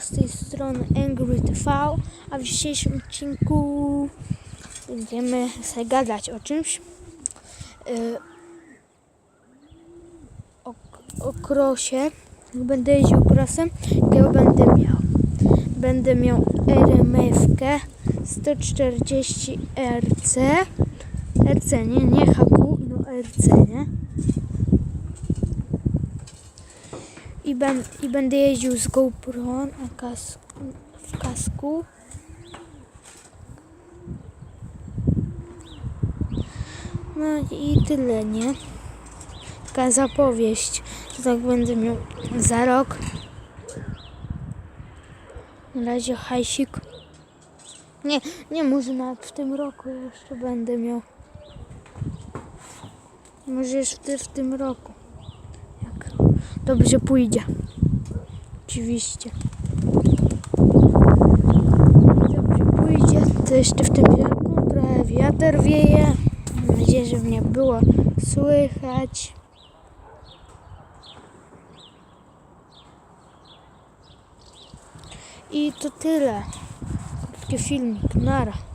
Z tej strony Angry TV, a w dzisiejszym odcinku będziemy sobie gadać o czymś. Yy, o, o krosie. Będę jeździł krosem, ja będę miał. Będę miał RMF-kę 140 RC. RC, nie, nie HQ, no RC, nie? I, ben, I będę jeździł z GoPro kas, w kasku. No i tyle, nie? Taka zapowiedź, że tak będę miał za rok. Na razie hajsik. Nie, nie może nawet w tym roku jeszcze będę miał. Może jeszcze w tym roku. Dobrze pójdzie. Oczywiście. Dobrze pójdzie. To jeszcze w tym roku trochę wiatr wieje. Mam nadzieję, że mnie było słychać. I to tyle. Krótki filmik. Nara.